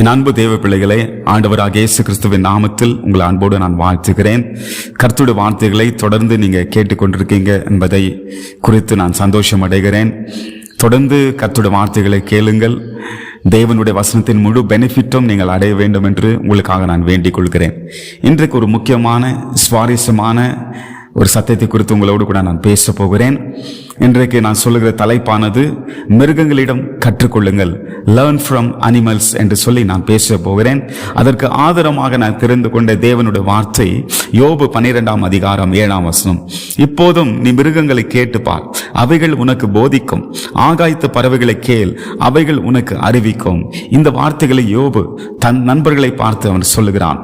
என் அன்பு தேவ பிள்ளைகளை ஆண்டவராக இயேசு கிறிஸ்துவின் நாமத்தில் உங்களை அன்போடு நான் வாழ்த்துகிறேன். கருத்துடைய வார்த்தைகளை தொடர்ந்து நீங்கள் கேட்டுக்கொண்டிருக்கீங்க என்பதை குறித்து நான் சந்தோஷம் அடைகிறேன். தொடர்ந்து கர்த்தருடைய வார்த்தைகளை கேளுங்கள். தேவனுடைய வசனத்தின் முழு பெனிஃபிட்டும் நீங்கள் அடைய வேண்டும் என்று உங்களுக்காக நான் வேண்டிக் கொள்கிறேன். இன்றைக்கு ஒரு முக்கியமான சுவாரஸ்யமான ஒரு சத்தியத்தை குறித்து உங்களோடு கூட நான் பேச போகிறேன். இன்றைக்கு நான் சொல்லுகிற தலைப்பானது மிருகங்களிடம் கற்றுக்கொள்ளுங்கள் லேர்ன் ஃப்ரம் அனிமல்ஸ் என்று சொல்லி நான் பேச போகிறேன். அதற்கு ஆதரமாக நான் தெரிந்து கொண்ட தேவனுடைய வார்த்தை யோபு பன்னிரெண்டாம் அதிகாரம் ஏழாம் வசனம். இப்போதும் நீ மிருகங்களை கேட்டுப்பார் அவைகள் உனக்கு போதிக்கும். ஆகாயத்து பறவைகளை கேள் அவைகள் உனக்கு அறிவிக்கும். இந்த வார்த்தைகளை யோபு தன் நண்பர்களை பார்த்து அவன் சொல்லுகிறான்.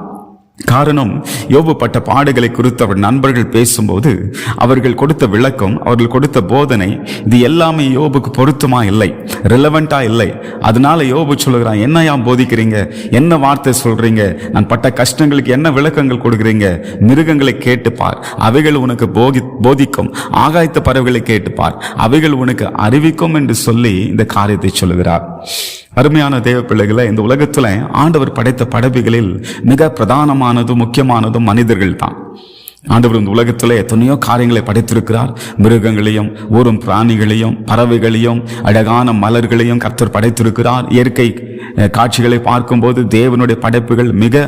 காரணம் யோபு பட்ட பாடுகளை குறித்து அவர் நண்பர்கள் பேசும்போது அவர்கள் கொடுத்த விளக்கம் அவர்கள் கொடுத்த போதனை இது எல்லாமே யோபுக்கு பொருத்தமா இல்லை ரிலவெண்டா இல்லை. அதனால யோபு சொல்லுகிறான் என்ன யாம் போதிக்கிறீங்க? என்ன வார்த்தை சொல்றீங்க? நான் பட்ட கஷ்டங்களுக்கு என்ன விளக்கங்கள் கொடுக்குறீங்க? மிருகங்களை கேட்டுப்பார் அவைகள் உனக்கு போகி போதிக்கும். ஆகாயத்த பறவைகளை கேட்டுப்பார் அவைகள் உனக்கு அறிவிக்கும் என்று சொல்லி இந்த காரியத்தை சொல்லுகிறார். அருமையான தேவ பிள்ளைகளை இந்த உலகத்தில் ஆண்டவர் படைத்த படைப்புகளில் மிக பிரதானமானதும் முக்கியமானதும் மனிதர்கள் தான். ஆண்டவர் இந்த உலகத்தில் எத்தனையோ காரியங்களை படைத்திருக்கிறார். மிருகங்களையும் ஊரும் பிராணிகளையும் பறவைகளையும் அழகான மலர்களையும் கர்த்தர் படைத்திருக்கிறார். இயற்கை காட்சிகளை பார்க்கும்போது தேவனுடைய படைப்புகள் மிக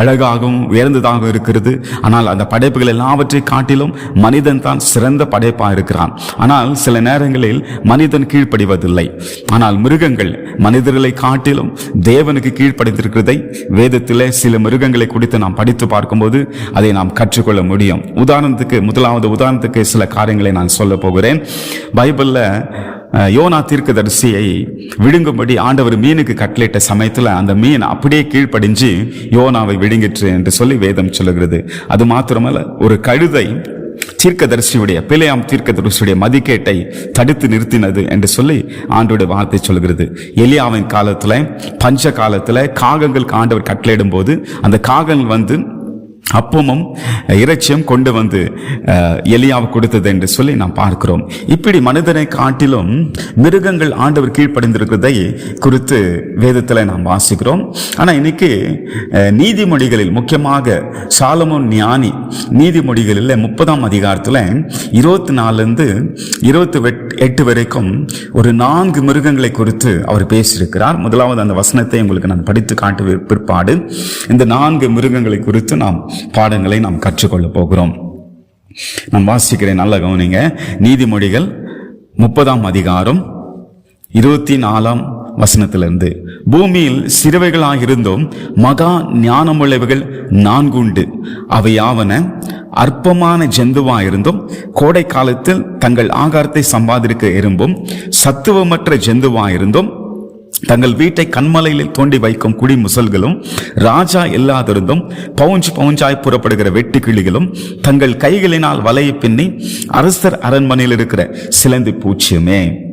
அழகாகவும் உயர்ந்ததாக இருக்கிறது. ஆனால் அந்த படைப்புகள் எல்லாவற்றை காட்டிலும் மனிதன் தான் சிறந்த படைப்பாக இருக்கிறான். ஆனால் சில நேரங்களில் மனிதன் கீழ்ப்படிவதில்லை. ஆனால் மிருகங்கள் மனிதர்களை காட்டிலும் தேவனுக்கு கீழ்ப்படைந்திருக்கிறதை வேதத்திலே சில மிருகங்களை குறித்து நாம் படித்து பார்க்கும்போது அதை நாம் கற்றுக்கொள்ள முடியும். உதாரணத்துக்கு முதலாவது உதாரணத்துக்கு சில காரியங்களை நான் சொல்ல போகிறேன். பைபிளில் யோனா தீர்க்கதரிசியை விழுங்கும்படி ஆண்டவர் மீனுக்கு கட்டளையிட்ட சமயத்தில் அந்த மீன் அப்படியே கீழ்ப்படிஞ்சு யோனாவை விழுங்கிற்று என்று சொல்லி வேதம் சொல்லுகிறது. அது மாத்திரமல்ல ஒரு கழுதை தீர்க்கதரிசியுடைய பிழையாம் தீர்க்கதரிசியுடைய மதிக்கேட்டை தடுத்து நிறுத்தினது என்று சொல்லி ஆண்டோட வார்த்தை சொல்கிறது எலியாவின் காலத்தில் பஞ்ச காலத்தில் காகங்களுக்கு ஆண்டவர் கட்டளையிடும் போது அந்த காகங்கள் வந்து அப்பமும் இறைச்சியும் கொண்டு வந்து எலியாவை கொடுத்தது என்று சொல்லி நாம் பார்க்கிறோம். இப்படி மனிதனை காட்டிலும் மிருகங்கள் ஆண்டவர் கீழ்ப்படைந்திருக்கிறதை குறித்து வேதத்தில் நாம் வாசிக்கிறோம். ஆனால் இன்னைக்கு நீதிமொழிகளில் முக்கியமாக சாலமோன் ஞானி நீதிமொழிகளில் முப்பதாம் அதிகாரத்தில் இருபத்தி நாலுலேருந்து இருபத்தி எட்டு வரைக்கும் ஒரு நான்கு மிருகங்களை குறித்து அவர் பேசியிருக்கிறார். முதலாவது அந்த வசனத்தை உங்களுக்கு நான் படித்து காட்டு பிற்பாடு. இந்த நான்கு மிருகங்களை குறித்து நாம் பாடங்களை நாம் கற்றுக்கொள்ள போகிறோம். நான் வாசிக்கிறேன் நல்ல கவனிங்க. நீதிமொழிகள் முப்பதாம் அதிகாரம் இருபத்தி நாலாம் வசனத்திலிருந்து. பூமியில் சிறுவைகளாக இருந்தும் மகா ஞானமுள்ளவைகள் நான்குண்டு அவையாவன அற்பமான ஜந்துவாயிருந்தும் கோடை காலத்தில் தங்கள் ஆகாரத்தை சம்பாதிக்க எறும்பும் சத்துவமற்ற ஜந்துவாயிருந்தும் தங்கள் வீட்டை கண்மலையில் தோண்டி வைக்கும் குடி முசல்களும் ராஜா இல்லாதிருந்தும் பவுஞ்சு பவுஞ்சாய் புறப்படுகிற வெட்டுக்கிளிகளும் தங்கள் கைகளினால் வலையை பின்னி அரசர் அரண்மனையில் இருக்கிற சிலந்தி பூச்சியுமே.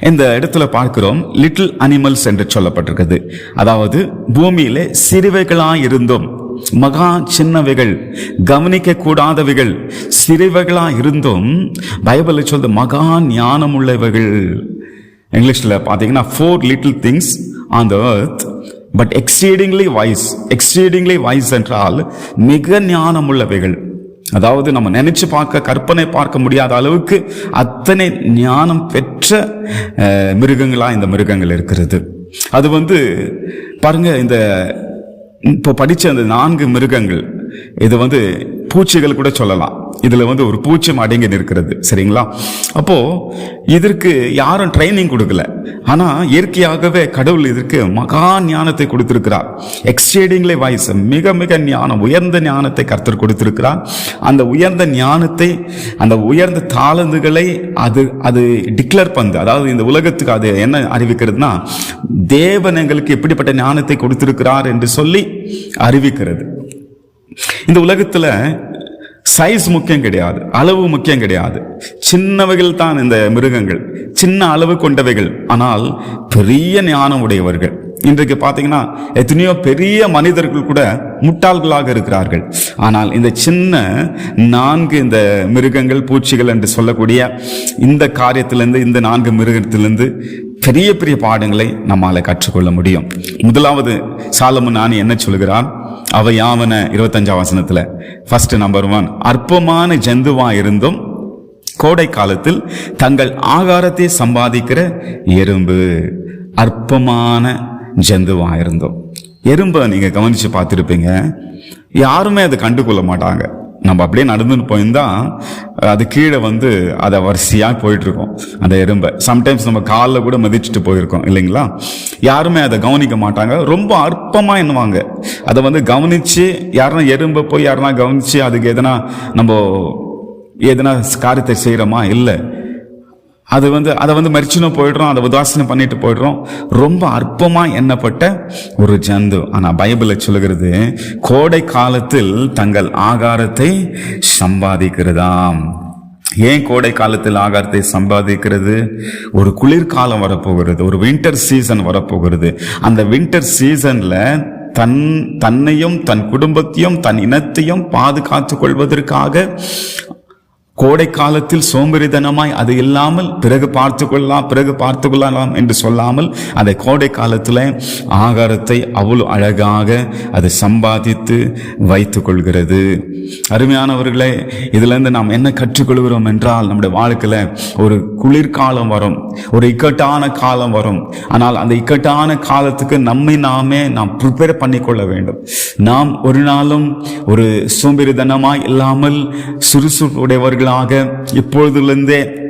இந்த இடத்துல பார்க்கிறோம் லிட்டில் அனிமல்ஸ் என்று சொல்லப்பட்டிருக்குது அதாவது பூமியிலே சிறுவைகளாயிருந்தும் மகா சின்னவைகள் கவனிக்க கூடாதவைகள் சிறுவைகளாக இருந்தும் பைபிளை சொல்றது மகா ஞானம் உள்ளவைகள் இங்கிலீஷில் பார்த்தீங்கன்னா four little things on the earth but exceedingly wise exceedingly wise என்றால் மிக ஞானமுள்ளவைகள். அதாவது நம்ம நினைச்சு பார்க்க கற்பனை பார்க்க முடியாத அளவுக்கு அத்தனை ஞானம் பெற்ற மிருகங்களாக மிருகங்களா இந்த மிருகங்கள் இருக்கிறது. அது வந்து பாருங்க இந்த இப்போ படித்த அந்த நான்கு மிருகங்கள் இது வந்து பூச்சிகள் கூட சொல்லலாம். இதில் வந்து ஒரு பூச்சியம் அடங்கி நிற்கிறது. சரிங்களா? அப்போது இதற்கு யாரும் ட்ரைனிங் கொடுக்கல. ஆனால் இயற்கையாகவே கடவுள் இதற்கு மகா ஞானத்தை கொடுத்திருக்கிறார். எக்ஸ்டேடிங்லே வாய்ஸ் மிக மிக ஞானம் உயர்ந்த ஞானத்தை கர்த்தர் கொடுத்திருக்கிறார். அந்த உயர்ந்த ஞானத்தை அந்த உயர்ந்த தாளந்துகளை அது அது டிக்ளேர் பண்ணுது. அதாவது இந்த உலகத்துக்கு அது என்ன அறிவிக்கிறதுனா தேவன் எங்களுக்கு எப்படிப்பட்ட ஞானத்தை கொடுத்திருக்கிறார் என்று சொல்லி அறிவிக்கிறது. இந்த உலகத்தில் சைஸ் முக்கியம் கிடையாது அளவு முக்கியம் கிடையாது. சின்னவைகள் தான் இந்த மிருகங்கள் சின்ன அளவு கொண்டவைகள். ஆனால் பெரிய ஞானம் உடையவர்கள். இன்றைக்கு பார்த்தீங்கன்னா எத்தனையோ பெரிய மனிதர்கள் கூட முட்டாள்களாக இருக்கிறார்கள். ஆனால் இந்த சின்ன நான்கு இந்த மிருகங்கள் பூச்சிகள் என்று சொல்லக்கூடிய இந்த காரியத்திலேருந்து இந்த நான்கு மிருகத்திலிருந்து பெரிய பெரிய பாடங்களை நம்மால கற்றுக்கொள்ள முடியும். முதலாவது சாலமன் நான் என்ன சொல்கிறான்? அவை யாவன இருபத்தஞ்சாம் வசனத்துல ஃபர்ஸ்ட் நம்பர் ஒன் அற்பமான ஜந்துவா இருந்தும் கோடை காலத்தில் தங்கள் ஆகாரத்தை சம்பாதிக்கிற எறும்பு அற்பமான ஜந்துவா இருந்தோம். எறும்பை நீங்க கவனிச்சு பார்த்துருப்பீங்க. யாருமே அதை கண்டுகொள்ள மாட்டாங்க. நம்ம அப்படியே நடந்துன்னு போயிருந்தா அது கீழே வந்து அதை வரிசையாக போயிட்டு இருக்கோம் அந்த எறும்பை. சம்டைம்ஸ் நம்ம காலில் கூட மிதிச்சுட்டு போயிருக்கோம் இல்லைங்களா? யாருமே அதை கவனிக்க மாட்டாங்க. ரொம்ப அற்பமாக என்னவாங்க அதை வந்து கவனிச்சு யாருனா எறும்பை போய் யாருனா கவனித்து அதுக்கு எதனா நம்ம எதனா காரியத்தை செய்கிறோமா இல்லை. அது வந்து அதை வந்து மறிச்சுன்னு போயிடுறோம் அதை உதாசனம் பண்ணிட்டு போயிடுறோம். ரொம்ப அற்பமாக எண்ணப்பட்ட ஒரு ஜந்து. ஆனால் பைபிளை சொல்லுகிறது கோடை காலத்தில் தங்கள் ஆகாரத்தை சம்பாதிக்கிறதாம். ஏன் கோடை காலத்தில் ஆகாரத்தை சம்பாதிக்கிறது? ஒரு குளிர்காலம் வரப்போகிறது ஒரு வின்டர் சீசன் வரப்போகிறது. அந்த வின்டர் சீசனில் தன் தன்னையும் தன் குடும்பத்தையும் தன் இனத்தையும் பாதுகாத்து கொள்வதற்காக கோடை காலத்தில் சோம்பேறித்தனமாய் அது இல்லாமல் பிறகு பார்த்து கொள்ளலாம் பிறகு பார்த்து கொள்ளலாம் என்று சொல்லாமல் அதை கோடை காலத்தில் ஆகாரத்தை அவ்வளோ அழகாக அது சம்பாதித்து வைத்து கொள்கிறது. அருமையானவர்களே இதிலிருந்து நாம் என்ன கற்றுக்கொள்கிறோம் என்றால் நம்முடைய வாழ்க்கையில் ஒரு குளிர்காலம் வரும் ஒரு இக்கட்டான காலம் வரும். ஆனால் அந்த இக்கட்டான காலத்துக்கு நம்மை நாமே நாம் ப்ரிப்பேர் பண்ணிக்கொள்ள வேண்டும். நாம் ஒரு நாளும் ஒரு சோம்பேறித்தனமாய் இல்லாமல் சுறுசுறுப்புடையவர்களாக இப்பொழுதிலிருந்தே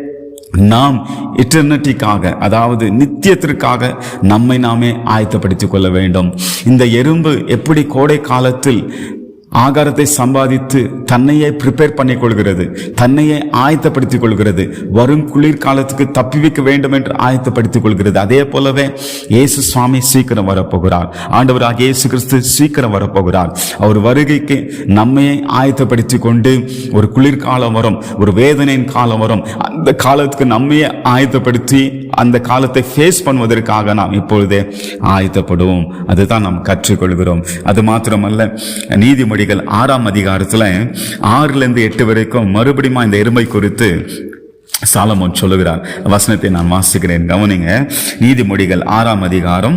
நாம் இட்டர்னிட்டிக்காக அதாவது நித்தியத்திற்காக நம்மை நாமே ஆயத்தப்படுத்திக் கொள்ள வேண்டும். இந்த எறும்பு எப்படி கோடை காலத்தில் ஆகாரத்தை சம்பாதித்து தன்னையே ப்ரிப்பேர் பண்ணிக் கொள்கிறது தன்னையே ஆயத்தப்படுத்திக் கொள்கிறது வரும் குளிர்காலத்துக்கு தப்பி வைக்க வேண்டும் என்று ஆயத்தப்படுத்திக் கொள்கிறது அதே போலவே இயேசு சுவாமி சீக்கிரம் வரப்போகிறார். ஆண்டவராக இயேசு கிறிஸ்து சீக்கிரம் வரப்போகிறார். அவர் வருகைக்கு நம்மையே ஆயத்தப்படுத்தி கொண்டு ஒரு குளிர்காலம் வரும் ஒரு வேதனையின் காலம் வரும். அந்த காலத்துக்கு நம்மையே ஆயத்தப்படுத்தி அந்த காலத்தை ஃபேஸ் பண்ணுவதற்காக நாம் இப்பொழுதே ஆயத்தப்படுவோம். அதுதான் நாம் கற்றுக்கொள்கிறோம். அது மாத்திரமல்ல நீதிமொழி நீதிமொழிகள் ஆறாம் அதிகாரத்தில் ஆறுல இருந்து எட்டு வரைக்கும் மறுபடியும் இந்த எருமை குறித்து சாலமோன் சொல்லுகிறார் வசனத்தை நான் வாசிக்கிறேன். கவனிங்க நீதிமொழிகள் ஆறாம் அதிகாரம்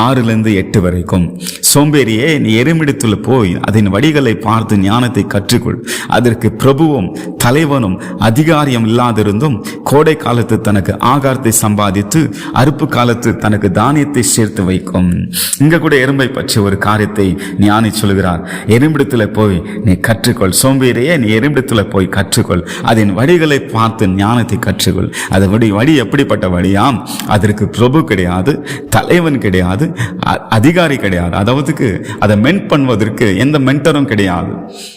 ஆறுலேருந்து எட்டு வரைக்கும். சோம்பேறியே நீ எருமிடத்துல போய் அதன் வடிகளை பார்த்து ஞானத்தை கற்றுக்கொள். அதற்கு பிரபுவும் தலைவனும் அதிகாரியம் இல்லாதிருந்தும் கோடை காலத்து தனக்கு ஆகாரத்தை சம்பாதித்து அறுப்பு காலத்து தனக்கு தானியத்தை சேர்த்து வைக்கும். இங்க கூட எறும்பை பற்றி ஒரு காரியத்தை ஞானி சொல்கிறார் எறும்பிடத்துல போய் நீ கற்றுக்கொள். சோம்பேறியே நீ எறும்பிடத்தில் போய் கற்றுக்கொள். அதன் வடிகளை பார்த்து ஞானத்தை கற்றுக்கொள். அது வழி வழி எப்படிப்பட்ட வழியாம்? அதற்கு பிரபு கிடையாது தலைவன் கிடையாது அ- அதிகாரி கிடையாது. அதாவதுக்கு அதை மென்ட் பண்ணுவதற்கு எந்த மென்டரும் கிடையாது.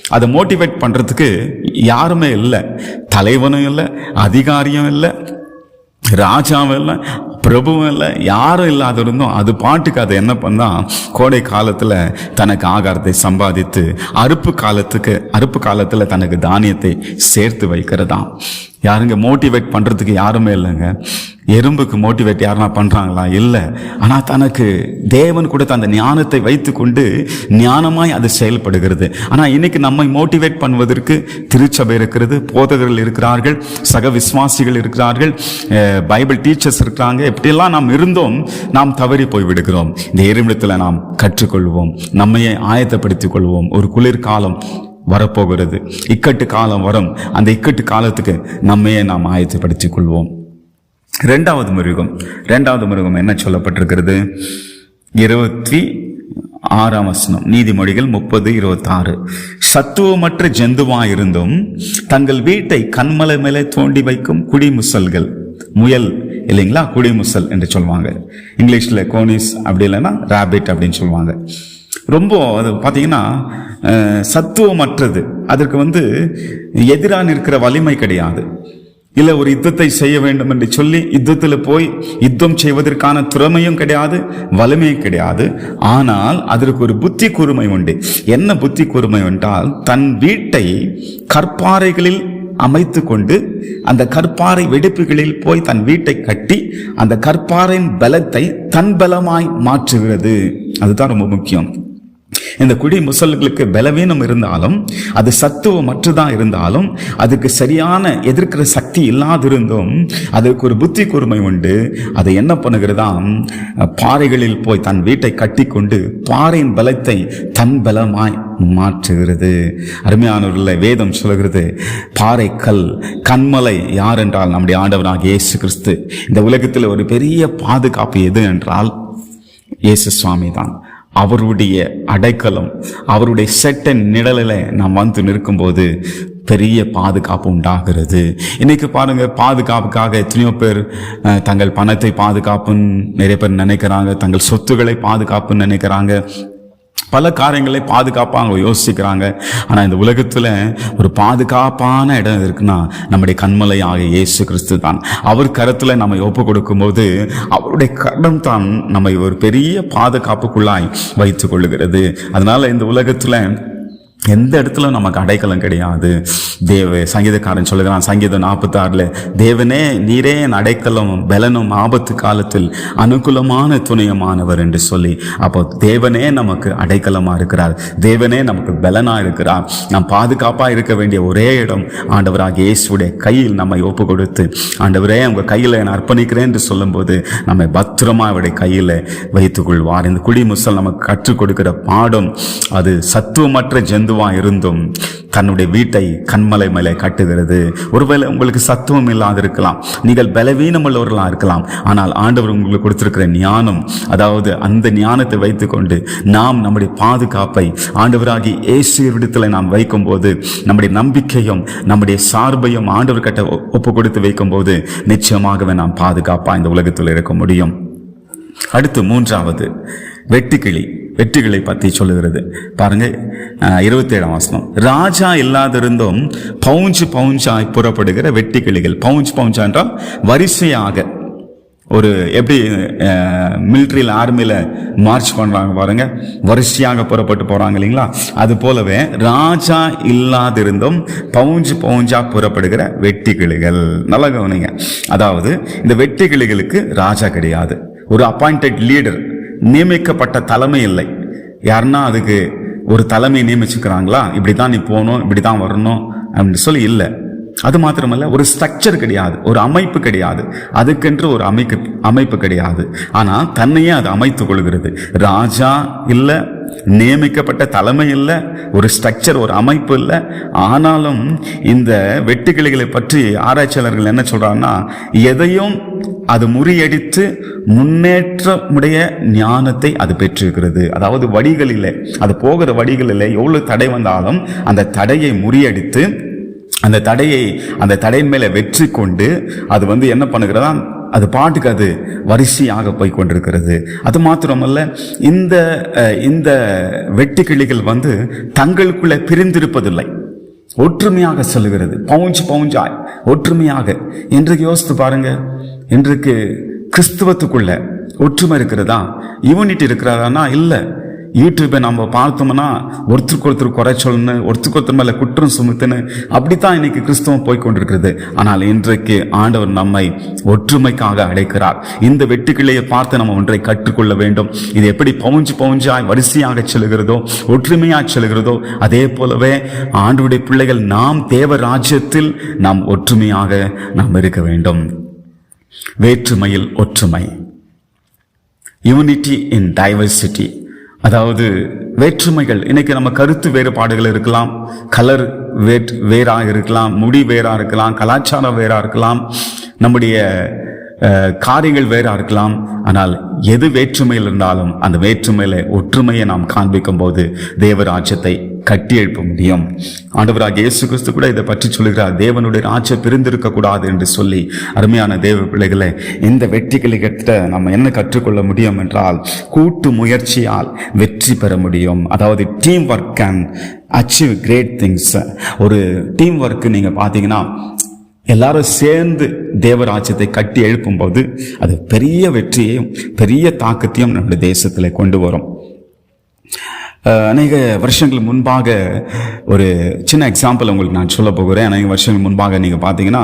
அதை மோட்டிவேட் பண்ணுறதுக்கு யாருமே இல்லை. தலைவனும் இல்லை அதிகாரியும் இல்லை ராஜாவும் இல்லை பிரபுவும் இல்லை யாரும் இல்லாத இருந்தும் அது பாட்டுக்கு அதை என்ன பண்ணால் கோடை காலத்தில் தனக்கு ஆகாரத்தை சம்பாதித்து அறுப்பு காலத்துக்கு அறுப்பு காலத்தில் தனக்கு தானியத்தை சேர்த்து வைக்கிறதாம். யாருங்க மோட்டிவேட் பண்ணுறதுக்கு யாருமே இல்லைங்க. எறும்புக்கு மோட்டிவேட் யாருனா பண்ணுறாங்களா இல்லை. ஆனால் தனக்கு தேவன் கொடுத்த அந்த ஞானத்தை வைத்துக்கொண்டு ஞானமாய் அது செயல்படுகிறது. ஆனால் இன்னைக்கு நம்மை மோட்டிவேட் பண்ணுவதற்கு திருச்சபை இருக்கிறது போதகர்கள் இருக்கிறார்கள் சக விசுவாசிகள் இருக்கிறார்கள் பைபிள் டீச்சர்ஸ் இருக்கிறாங்க. எப்படியெல்லாம் நாம் இருந்தோம் நாம் தவறி போய் விடுகிறோம். இந்த எறுமிடத்தில் நாம் கற்றுக்கொள்வோம் நம்மையே ஆயத்தப்படுத்திக் கொள்வோம். ஒரு குளிர்காலம் வரப்போகிறது. இக்கட்டு காலம் வரும். அந்த இக்கட்டு காலத்துக்கு நம்மையே நாம் ஆயத்தப்படுத்திக் கொள்வோம் ரெண்டாவது மிருகம். ரெண்டாவது மிருகம் என்ன சொல்லப்பட்டிருக்கிறது? இருபத்தி ஆறாம் வசனம். நீதிமொழிகள் முப்பது இருபத்தாறு. சத்துவமற்ற ஜந்துவாயிருந்தும் தங்கள் வீட்டை கண்மலை மேலே தோண்டி வைக்கும் குடிமுசல்கள். முயல் இல்லைங்களா? குடிமுசல் என்று சொல்லுவாங்க இங்கிலீஷில் கோனிஸ் அப்படி இல்லைன்னா ராபிட் அப்படின்னு சொல்லுவாங்க ரொம்ப அது பார்த்தீங்கன்னா சத்துவமற்றது. அதற்கு வந்து எதிரான இருக்கிற வலிமை கிடையாது. இல்லை ஒரு யுத்தத்தை செய்ய வேண்டும் என்று சொல்லி யுத்தத்தில் போய் யுத்தம் செய்வதற்கான திறமையும் கிடையாது வலிமையும் கிடையாது. ஆனால் அதற்கு ஒரு புத்தி கூர்மை உண்டு. என்ன புத்தி கூர்மை என்றால் தன் வீட்டை கற்பாறைகளில் அமைத்து கொண்டு அந்த கற்பாறை வெடிப்புகளில் போய் தன் வீட்டை கட்டி அந்த கற்பாறையின் பலத்தை தன் பலமாய் மாற்றுகிறது. அதுதான் ரொம்ப முக்கியம். இந்த குடி முசல்களுக்கு பலவீனம் இருந்தாலும் அது சத்துவமற்றதா இருந்தாலும் அதுக்கு சரியான எதிர்க்கிற சக்தி இல்லாதிருந்தும் அதுக்கு ஒரு புத்தி கூர்மை உண்டு. அதை என்ன பண்ணுகிறதாம்? பாறைகளில் போய் தன் வீட்டை கட்டிக்கொண்டு பாறையின் பலத்தை தன் பலமாய் மாற்றுகிறது. அருமையானவர்கள வேதம் சொல்கிறது பாறை கல் கண்மலை யார் என்றால் நம்முடைய ஆண்டவராக இயேசு கிறிஸ்து. இந்த உலகத்தில் ஒரு பெரிய பாதுகாப்பு எது என்றால் இயேசு சுவாமி தான் அவருடைய அடைக்கலம் அவருடைய செட்டன் நிழலில் நாம் வந்து நிற்கும்போது பெரிய பாதுகாப்பு உண்டாகிறது. இன்னைக்கு பாருங்க பாதுகாப்புக்காக எத்தனையோ பேர் தங்கள் பணத்தை பாதுகாப்புன்னு நிறைய பேர் நினைக்கிறாங்க தங்கள் சொத்துக்களை பாதுகாப்புன்னு நினைக்கிறாங்க. பல காரியங்களை பாதுகாப்பாக அவங்க யோசிக்கிறாங்க. ஆனால் இந்த உலகத்தில் ஒரு பாதுகாப்பான இடம் இருக்குன்னா நம்முடைய கண்மலை ஆகிய இயேசு கிறிஸ்து தான். அவர் கருத்தில் நம்ம ஒப்பு கொடுக்கும்போது அவருடைய கடன் தான் நம்மை ஒரு பெரிய பாதுகாப்புக்குள்ளாய் வைத்து கொள்ளுகிறது. அதனால் இந்த உலகத்தில் எந்த இடத்துல நமக்கு அடைக்கலம் கிடையாது? தேவ சங்கீதக்காரன் சொல்லுகிறான் சங்கீதம் நாற்பத்தி தேவனே நீரே என் அடைக்கலம் பலனும் ஆபத்து காலத்தில் அனுகூலமான துணையமானவர் என்று சொல்லி அப்போ தேவனே நமக்கு அடைக்கலமாக இருக்கிறார். தேவனே நமக்கு பலனாக இருக்கிறார். நாம் பாதுகாப்பாக இருக்க வேண்டிய ஒரே இடம் ஆண்டவராக இயேசுடைய கையில் நம்மை ஒப்பு கொடுத்து ஆண்டவரே உங்கள் கையில் நான் அர்ப்பணிக்கிறேன் என்று சொல்லும்போது நம்மை பத்திரமா அவருடைய கையில் வைத்துக் கொள்வார். இந்த குடிமுசல் நமக்கு கற்றுக் கொடுக்கிற பாடம் அது சத்துவமற்ற ஜந்துவா இருந்தும் தன்னுடைய வீட்டை கண்மலை மேலே கட்டுகிறது. ஒருவேளை உங்களுக்கு சத்துவம் இல்லாது இருக்கலாம் நீங்கள் பலவீனம் உள்ளவர்களாக இருக்கலாம். ஆனால் ஆண்டவர் உங்களுக்கு கொடுத்திருக்கிற ஞானம் அதாவது அந்த ஞானத்தை வைத்துக்கொண்டு நாம் நம்முடைய பாதுகாப்பை ஆண்டவராகி இயேசுவிடத்தில் நாம் வைக்கும்போது நம்முடைய நம்பிக்கையும் நம்முடைய சார்பையும் ஆண்டவர் கட்ட ஒப்பு கொடுத்து வைக்கும்போது நிச்சயமாகவே நாம் பாதுகாப்பாக இந்த உலகத்தில் இருக்க முடியும். அடுத்து மூன்றாவது வெட்டுக்கிளி. வெற்றிகளை பற்றி சொல்லுகிறது. பாருங்க இருபத்தேழாம் வசனம். ராஜா இல்லாதிருந்தும் பவுஞ்சு பவுஞ்சாய் புறப்படுகிற வெட்டுக்கிளிகள். பவுஞ்சு பவுஞ்சா என்றால் வரிசையாக ஒரு எப்படி மிலிட்ரியில் ஆர்மியில் மார்ச் பண்ணுறாங்க பாருங்க. வரிசையாக புறப்பட்டு போகிறாங்க இல்லைங்களா? அது போலவே ராஜா இல்லாதிருந்தும் பவுஞ்சு பவுஞ்சா புறப்படுகிற வெட்டுக்கிளிகள். நல்லா கவனிங்க. அதாவது இந்த வெட்டுக்கிளிகளுக்கு ராஜா கிடையாது. ஒரு அப்பாயிண்டட் லீடர் நியமிக்கப்பட்ட தலைமை இல்லை. யாருன்னா அதுக்கு ஒரு தலைமை நியமிச்சுக்கிறாங்களா? இப்படி தான் நீ போகணும் இப்படி தான் வரணும் அப்படின்னு சொல்லி இல்லை. அது மாத்திரமல்ல ஒரு ஸ்ட்ரக்சர் கிடையாது ஒரு அமைப்பு கிடையாது. அதுக்கென்று ஒரு அமைக்கு அமைப்பு கிடையாது. ஆனால் தன்னையே அது அமைத்துக் கொள்கிறது. ராஜா இல்லை நியமிக்கப்பட்ட தலைமை இல்லை ஒரு ஸ்ட்ரக்சர் ஒரு அமைப்பு இல்லை. ஆனாலும் இந்த வெட்டுக்கிளிகளை பற்றி ஆராய்ச்சியாளர்கள் என்ன சொல்கிறாங்கன்னா எதையும் அது முறியடித்து முன்னேற்றமுடைய ஞானத்தை அது பெற்றிருக்கிறது. அதாவது வடிகளிலே அது போகிற வடிகளில் எவ்வளோ தடை வந்தாலும் அந்த தடையை முறியடித்து அந்த தடையை அந்த தடையின் மேலே வெற்றி கொண்டு அது வந்து என்ன பண்ணுகிறதா? அது பாட்டுக்கு அது வரிசையாக போய் கொண்டிருக்கிறது. அது மாத்திரமல்ல இந்த இந்த இந்த வெட்டுக்கிளிகள் வந்து தங்களுக்குள்ளே பிரிந்திருப்பதில்லை. ஒற்றுமையாக செல்கிறது. பவுஞ்சு பவுஞ்சாய். ஒற்றுமையாக. இன்றைக்கு யோசித்து பாருங்க. இன்றைக்கு கிறிஸ்துவத்துக்குள்ள ஒற்றுமை இருக்கிறதா? யூனிட்டி இருக்கிறதானா இல்லை. யூடியூப்பை நம்ம பார்த்தோம்னா ஒருத்தருக்கு ஒருத்தர் குறை சொல்லணும் ஒருத்தருக்கு ஒருத்தர் மேலே குற்றம் சுமத்துன்னு அப்படித்தான் இன்னைக்கு கிறிஸ்தவம் போய்கொண்டிருக்கிறது ஆனால் இன்றைக்கு ஆண்டவர் நம்மை ஒற்றுமைக்காக அழைக்கிறார். இந்த வெட்டுக்கிளையை பார்த்து நம்ம ஒன்றை கற்றுக்கொள்ள வேண்டும். இது எப்படி பவுஞ்சு பவுஞ்சாய் வரிசையாக செல்கிறதோ ஒற்றுமையாக செல்கிறதோ அதே போலவே ஆண்டவருடைய பிள்ளைகள் நாம் தேவ ராஜ்யத்தில் நாம் ஒற்றுமையாக நாம் இருக்க வேண்டும். வேற்றுமையில் ஒற்றுமை. யூனிட்டி இன் டைவர்சிட்டி அதாவது வேற்றுமைகள். இன்னைக்கு நம்ம கருத்து வேறுபாடுகள் இருக்கலாம். கலர் வேட் வேறாக இருக்கலாம். முடி வேறாக இருக்கலாம். கலாச்சாரம் வேறாக இருக்கலாம். நம்முடைய காரியங்கள் வேறா இருக்கலாம். ஆனால் எது வேற்றுமையில் இருந்தாலும் அந்த வேற்றுமையில ஒற்றுமையை நாம் காண்பிக்கும் போது தேவராஜ்யத்தை கட்டி எழுப்ப முடியும். ஆண்டவராக இயேசு கிறிஸ்து கூட இதை பற்றி சொல்லுகிறார். தேவனுடைய ராஜ்யம் பிரிந்திருக்க கூடாது என்று சொல்லி அருமையான தேவ பிள்ளைகளை இந்த வெற்றிகளை கிட்ட நம்ம என்ன கற்றுக்கொள்ள முடியும் என்றால் கூட்டு முயற்சியால் வெற்றி பெற முடியும். அதாவது team work can achieve great things ஒரு டீம் ஒர்க்கு நீங்கள் பார்த்தீங்கன்னா எல்லாரும் சேர்ந்து தேவராஜ்யத்தை கட்டி எழுப்பும்போது அது பெரிய வெற்றியையும் பெரிய தாக்கத்தையும் நம்முடைய தேசத்தில் கொண்டு வரும். அநேக வருஷங்கள் முன்பாக ஒரு சின்ன எக்ஸாம்பிள் உங்களுக்கு நான் சொல்ல போகிறேன். அநேக வருஷங்கள் முன்பாக நீங்கள் பார்த்தீங்கன்னா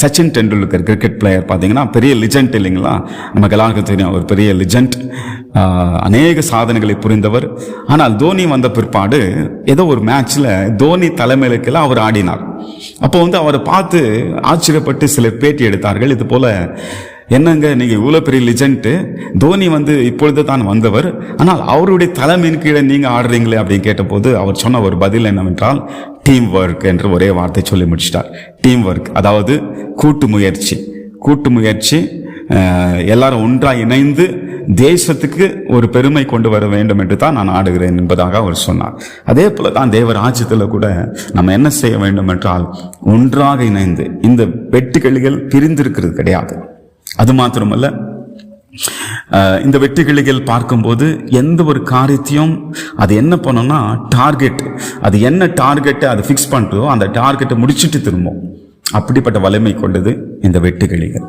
சச்சின் டெண்டுல்கர் கிரிக்கெட் பிளேயர் பார்த்தீங்கன்னா பெரிய லிஜெண்ட் இல்லைங்களா? நமக்கு எல்லாருக்கும் தெரியும் ஒரு பெரிய லிஜெண்ட் அநேக சாதனைகளை புரிந்தவர். ஆனால் தோனி வந்த பிற்பாடு ஏதோ ஒரு மேட்ச்சில் தோனி தலைமையிலுக்கெல்லாம் அவர் ஆடினார். அப்போ வந்து அவரை பார்த்து ஆச்சரியப்பட்டு சிலர் பேட்டி எடுத்தார்கள். இது போல என்னங்க நீங்கள் இவ்வளோ பெரிய லிஜெண்ட்டு தோனி வந்து இப்பொழுது தான் வந்தவர். ஆனால் அவருடைய தலைமையின் கீழே நீங்கள் ஆடுறீங்களே அப்படின்னு கேட்டபோது அவர் சொன்ன ஒரு பதில் என்னவென்றால் டீம் ஒர்க் என்று ஒரே வார்த்தை சொல்லி முடிச்சிட்டார். டீம் ஒர்க் அதாவது கூட்டு முயற்சி. கூட்டு முயற்சி எல்லாரும் ஒன்றாக இணைந்து தேசத்துக்கு ஒரு பெருமை கொண்டு வர வேண்டும் என்று தான் நான் ஆடுகிறேன் என்பதாக அவர் சொன்னார். அதே போல தான் தேவராஜ்யத்தில் கூட நம்ம என்ன செய்ய வேண்டும் என்றால் ஒன்றாக இணைந்து இந்த வெட்டுக்கிளிகள் பிரிந்திருக்கிறது கிடையாது. அது மாத்திரமல்ல இந்த வெற்றி வெட்டுக்கிளிகள் பார்க்கும்போது எந்த ஒரு காரியத்தையும் அது என்ன பண்ணோம்னா டார்கெட் அது என்ன டார்கெட்டை அது ஃபிக்ஸ் பண்ணுறதோ அந்த டார்கெட்டை முடிச்சிட்டு திரும்பும். அப்படிப்பட்ட வலிமை கொண்டது இந்த வெட்டு கிளிகள்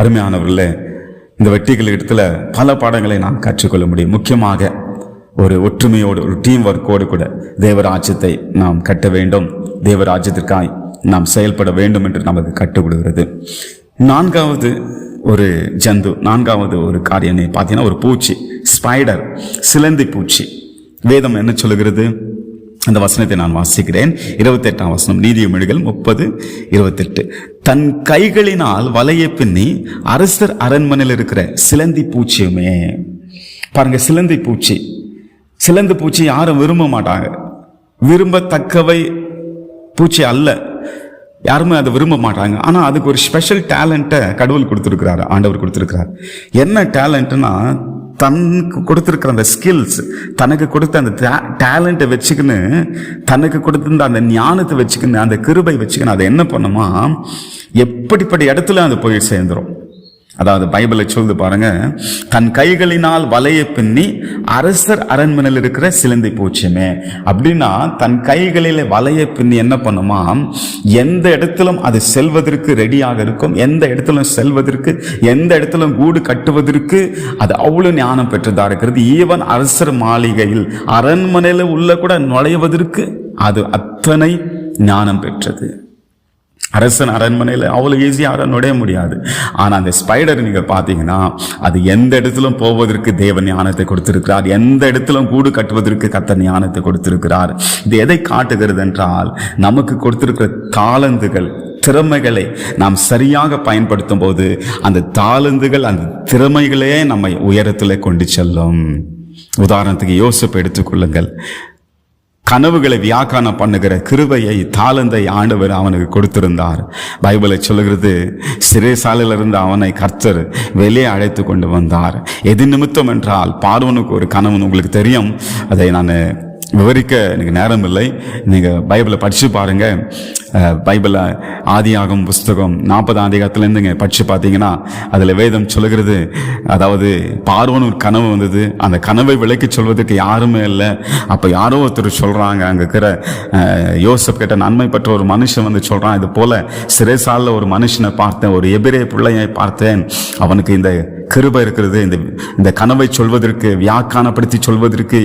அருமையானவர்களே இந்த வெட்டிகள் இடத்துல பல பாடங்களை நாம் கற்றுக்கொள்ள முடியும். முக்கியமாக ஒரு ஒற்றுமையோடு ஒரு டீம் ஒர்க்கோடு கூட தேவராஜ்யத்தை நாம் கட்ட வேண்டும். தேவராஜ்யத்திற்காய் நாம் செயல்பட வேண்டும் என்று நமக்கு கட்டுக்கொடுகிறது நான்காவது ஒரு ஜந்து நான்காவது ஒரு காரியம் பார்த்தீங்கன்னா ஒரு பூச்சி ஸ்பைடர் சிலந்தி பூச்சி. வேதம் என்ன சொல்லுகிறது? அந்த வசனத்தை நான் வாசிக்கிறேன். இருபத்தெட்டாம் வசனம் நீதிமொழிகள் முப்பது இருபத்தெட்டு. தன் கைகளினால் வலையை பின்னி அரசர் அரண்மனையில் இருக்கிற சிலந்தி பூச்சியுமே. பாருங்க சிலந்தி பூச்சி. சிலந்தி பூச்சி யாரும் விரும்ப மாட்டாங்க. விரும்பத்தக்கவை பூச்சி அல்ல. யாருமே அதை விரும்ப மாட்டாங்க. ஆனால் அதுக்கு ஒரு ஸ்பெஷல் டேலண்ட்டை கடவுள் கொடுத்துருக்கிறாரு ஆண்டவர் கொடுத்துருக்கிறார். என்ன டேலண்ட்னா தனக்கு கொடுத்துருக்கிற அந்த ஸ்கில்ஸ் தனக்கு கொடுத்த அந்த டேலண்ட்டை வச்சுக்கின்னு தனக்கு கொடுத்துருந்த அந்த ஞானத்தை வச்சுக்கின்னு அந்த கிருபை வச்சுக்கின்னு அதை என்ன பண்ணுமா எப்படிப்பட்ட இடத்துல அது போய் சேர்ந்துரும். அதாவது பைபிளை சொல்லுது பாருங்க. தன் கைகளினால் வலையை பின்னி அரசர் அரண்மனையில் இருக்கிற சிலந்தி பூச்சியமே அப்படின்னா தன் கைகளில் வலையை பின்னி என்ன பண்ணுமா? எந்த இடத்திலும் அது செல்வதற்கு ரெடியாக இருக்கும். எந்த இடத்திலும் செல்வதற்கு எந்த இடத்திலும் கூடு கட்டுவதற்கு அது அவ்வளோ ஞானம் பெற்றதாக இருக்கிறது. ஈவன் அரசர் மாளிகையில் அரண்மனையில் உள்ள கூட நுழைவதற்கு அது அத்தனை ஞானம் பெற்றது. அரசன் அரண்மனையில் அவ்வளோ ஈஸியாக நுழைய முடியாது. ஆனால் அந்த ஸ்பைடர் நீங்கள் பார்த்தீங்கன்னா அது எந்த இடத்திலும் போவதற்கு தேவ ஞானத்தை கொடுத்திருக்கிறார். எந்த இடத்திலும் கூடு கட்டுவதற்கு கத்த ஞானத்தை கொடுத்திருக்கிறார். இது எதை காட்டுகிறது என்றால் நமக்கு கொடுத்திருக்கிற தாளந்துகள் திறமைகளை நாம் சரியாக பயன்படுத்தும் போது அந்த தாளந்துகள் அந்த திறமைகளையே நம்மை உயரத்தில் கொண்டு செல்லும். உதாரணத்துக்கு யோசிப்பு எடுத்துக்கொள்ளுங்கள் கனவுகளை வியாக்கானம் பண்ணுகிற கிருபையை தாளந்தை ஆண்டவர் அவனுக்கு கொடுத்திருந்தார். பைபிளை சொல்லுகிறது சிறைசாலையிலிருந்து அவனை கர்த்தர் வெளியே அழைத்து கொண்டு வந்தார். எது நிமித்தம் என்றால் பார்வனுக்கு ஒரு கனவு உங்களுக்கு தெரியும். அதை நான் விவரிக்க எனக்கு நேரம் இல்லை நீங்கள் பைபிளை படித்து பாருங்கள் பைபிளில் பைபிளை ஆதியாகம் புஸ்தகம் நாற்பதாம் அதிகாரத்துலேருந்துங்க படித்து பார்த்தீங்கன்னா அதில் வேதம் சொல்லுகிறது அதாவது பார்வன் ஒரு கனவு வந்தது. அந்த கனவை விளக்கி சொல்வதற்கு யாருமே இல்லை. அப்போ யாரோ ஒருத்தர் சொல்கிறாங்க அங்கே இருக்கிற யோசப் கேட்ட நன்மை பெற்ற ஒரு மனுஷன் வந்து சொல்கிறான் இது போல் சிறைசாலில் ஒரு மனுஷனை பார்த்தேன் ஒரு எபிரே பிள்ளையை பார்த்தேன். அவனுக்கு இந்த கிருபை இருக்கிறது இந்த இந்த கனவை சொல்வதற்கு வியாக்கானப்படுத்தி சொல்வதற்கு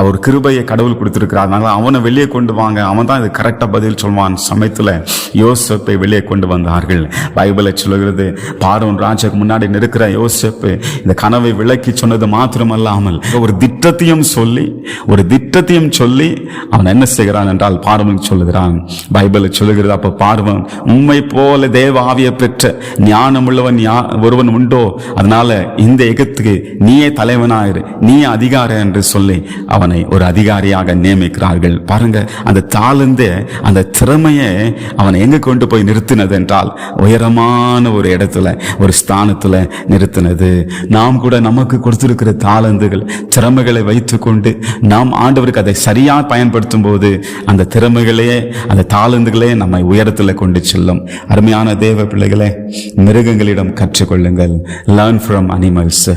அவர் கிருபையை கடவுள் கொடுத்துருக்கிறார். அதனால அவனை வெளியே கொண்டு வாங்க அவன் தான் இது கரெக்டாக பதில் சொல்வான் சமைத்து நேரத்தில் யோசப்பை வெளியே கொண்டு வந்தார்கள். பைபிளை சொல்லுகிறது பார்வன் ராஜாக்கு முன்னாடி நிற்கிற யோசப்பு இந்த கனவை விளக்கி சொன்னது மாத்திரமல்லாமல் ஒரு திட்டத்தையும் சொல்லி ஒரு திட்டத்தையும் சொல்லி அவன் என்ன செய்கிறான் என்றால் பார்வனுக்கு சொல்லுகிறான். பைபிளை சொல்லுகிறது அப்போ பார்வன் உண்மை போல தேவ ஆவியை பெற்ற ஞானம் உள்ளவன் யா- ஒருவன் உண்டோ? அதனால இந்த எகத்துக்கு நீயே தலைவனாயிரு நீயே அதிகார என்று சொல்லி அவனை ஒரு அதிகாரியாக நியமிக்கிறார்கள். பாருங்க அந்த தாழ்ந்த அந்த திறமையை அவனை எங்க கொண்டு போய் நிறுத்தினது என்றால் உயரமான ஒரு இடத்துல ஒரு ஸ்தானத்துல நிறுத்தினது. நாம் கூட நமக்கு கொடுத்திருக்கிற தாளந்துகள் திறமைகளை வைத்துக்கொண்டு நாம் ஆண்டவருக்கு அதை சரியா பயன்படுத்தும் போது அந்த திறமைகளே அந்த தாளந்துகளே நம்மை உயரத்தில் கொண்டு செல்லும். அருமையான தேவ பிள்ளைகளை மிருகங்களிடம் கற்றுக்கொள்ளுங்கள். லேர்ன் ஃப்ரம் அனிமல்ஸ்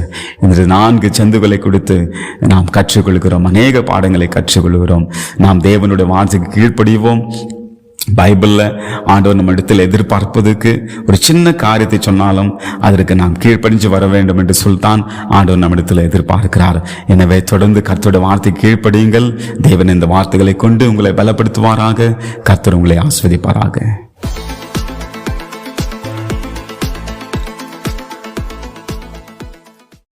என்று நான்கு செந்துகளை கொடுத்து நாம் கற்றுக்கொள்கிறோம். அநேக பாடங்களை கற்றுக்கொள்கிறோம். நாம் தேவனுடைய வார்த்தைக்கு கீழ்ப்படிவோம். பைபிளில் ஆண்டவர் நம்ம இடத்தில் எதிர்பார்ப்பதற்கு ஒரு சின்ன காரியத்தை சொன்னாலும் அதற்கு நாம் கீழ்ப்படிஞ்சு வர வேண்டும் என்று சொல்லித்தான் ஆண்டவர் நம்ம இடத்தில் எதிர்பார்க்கிறார். எனவே தொடர்ந்து கர்த்தருடைய வார்த்தை கீழ்ப்படியுங்கள். தேவன் இந்த வார்த்தைகளை கொண்டு உங்களை பலப்படுத்துவாராக. கர்த்தர் உங்களை ஆஸ்வதிப்பாராக.